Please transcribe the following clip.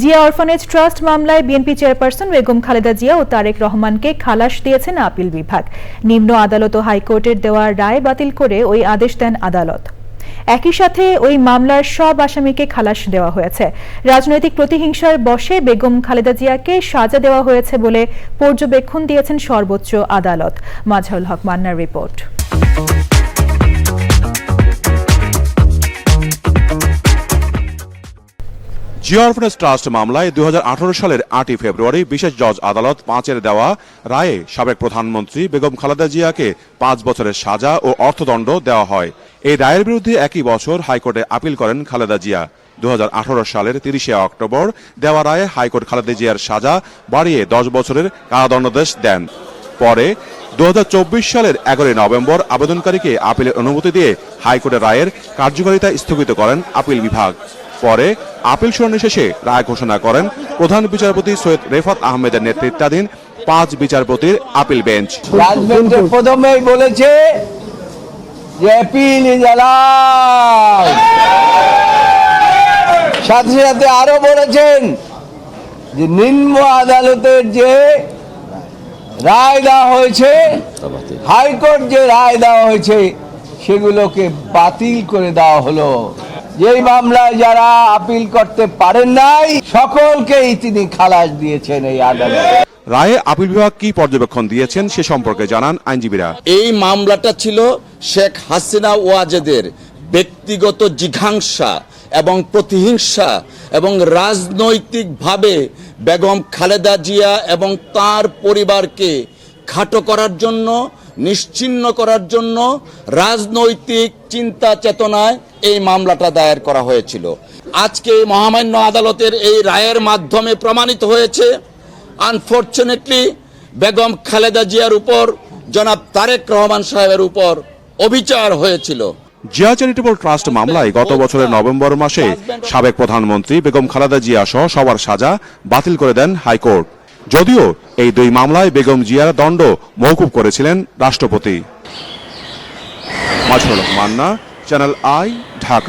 Zia orphanage trust মামলায় BNP chairperson Begum Khaleda Zia ও তারেক রহমানকে খালাস দিয়েছেন আপিল বিভাগ। নিম্ন আদালত ও হাইকোর্টের দেওয়া রায় বাতিল করে ওই আদেশ দেন আদালত। একই সাথে ওই মামলার সব আসামিকে খালাস দেওয়া হয়েছে। রাজনৈতিক প্রতিহিংসার বশে বেগম খালেদা জিয়াকে সাজা দেওয়া হয়েছে বলে পর্যবেক্ষণ দিয়েছেন সর্বোচ্চ আদালত। মাজহারুল হক মান্নার রিপোর্ট। জিয়া ট্রাস্ট মামলায় দু হাজার আঠারো সালের আটই ফেব্রুয়ারি বিশেষ জজ আদালত পাঁচের দেওয়া রায়ে সাবেক প্রধানমন্ত্রী বেগম খালেদা জিয়াকে পাঁচ বছরের সাজা ও অর্থদণ্ড দেওয়া হয়। এই রায়ের বিরুদ্ধে একই বছর হাইকোর্টে আপিল করেন খালেদা জিয়া। দু হাজার আঠারো সালের তিরিশে অক্টোবর দেওয়া রায়ে হাইকোর্ট খালেদা জিয়ার সাজা বাড়িয়ে দশ বছরের কারাদণ্ডাদেশ দেন। পরে দুহাজার চব্বিশ সালের এগারোই নভেম্বর আবেদনকারীকে আপিলের অনুমতি দিয়ে হাইকোর্টের রায়ের কার্যকারিতা স্থগিত করেন আপিল বিভাগ। পরে আপিল শুনানি শেষে রায় ঘোষণা করেন প্রধান বিচারপতি সৈয়দ রেফাত আহমেদের নেতৃত্বাধীন পাঁচ বিচারপতির আপিল বেঞ্চ। প্রথমেই বলেছে সাথে সাথে আরও বলেছেন যে নিম্ন আদালতের যে রায় দেওয়া হয়েছে, হাইকোর্ট যে রায় দেওয়া হয়েছে, সেগুলোকে বাতিল করে দেওয়া হলো। যেই মামলায় যারা আপিল করতে পারেন নাই সকলকেই তিনি খালাস দিয়েছেন এই আদালত। রায়ে আপিল বিভাগ কি পর্যবেক্ষণ দিয়েছেন সে সম্পর্কে জানান আইনজীবীরা। এই মামলাটা ছিল শেখ হাসিনা ওয়াজেদের ব্যক্তিগত জিঘাংসা এবং প্রতিহিংসা এবং রাজনৈতিকভাবে বেগম খালেদা জিয়া এবং তার পরিবারকে খাটো করার জন্য নিশ্চিহ্ন করার জন্য রাজনৈতিক চিন্তা চেতনায় এই মামলাটা দায়ের করা হয়েছিল। আজকে মহামান্য আদালতের এই রায়ের মাধ্যমে প্রমাণিত হয়েছে আনফর্চুনেটলি বেগম খালেদা জিয়ার উপর জনাব তারেক রহমান সাহেবের উপর অবিচার হয়েছিল। জিয়া চ্যারিটেবল ট্রাস্ট মামলায় গত বছরের নভেম্বর মাসে সাবেক প্রধানমন্ত্রী বেগম খালেদা জিয়া সহ সবার সাজা বাতিল করে দেন হাইকোর্ট। যদিও এই দুই মামলায় বেগম জিয়ার দণ্ড মৌকুব করেছিলেন রাষ্ট্রপতি। Haque Manna channel I Dhaka.